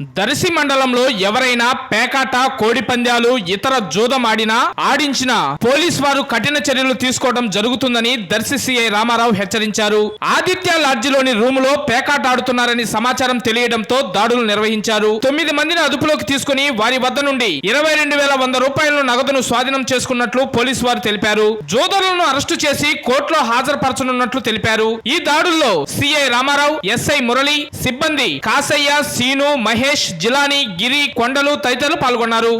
దర్శి మండలంలో ఎవరైనా పేకాట కోడిపంద్యాలు ఇతర జూదం ఆడినా ఆడించిన పోలీస్ వారు కఠిన చర్యలు తీసుకోవడం జరుగుతుందని దర్శి సిఐ రామారావు హెచ్చరించారు. ఆదిత్య లాడ్జిలోని రూములో పేకాట ఆడుతున్నారని సమాచారం తెలియడంతో దాడులు నిర్వహించారు. తొమ్మిది మందిని అదుపులోకి తీసుకుని వారి వద్ద నుండి ఇరవై రెండు వేల వంద రూపాయల నగదును స్వాధీనం చేసుకున్నట్లు పోలీసు వారు తెలిపారు. జోదరులను అరెస్టు చేసి కోర్టులో హాజరుపరచనున్నట్లు తెలిపారు. ఈ దాడుల్లో సిఐ రామారావు ఎస్ఐ మురళి సిబ్బంది కాసయ్య సీను మహేష్ జిలాని గిరి కొండలు తదితరులు పాల్గొన్నారు.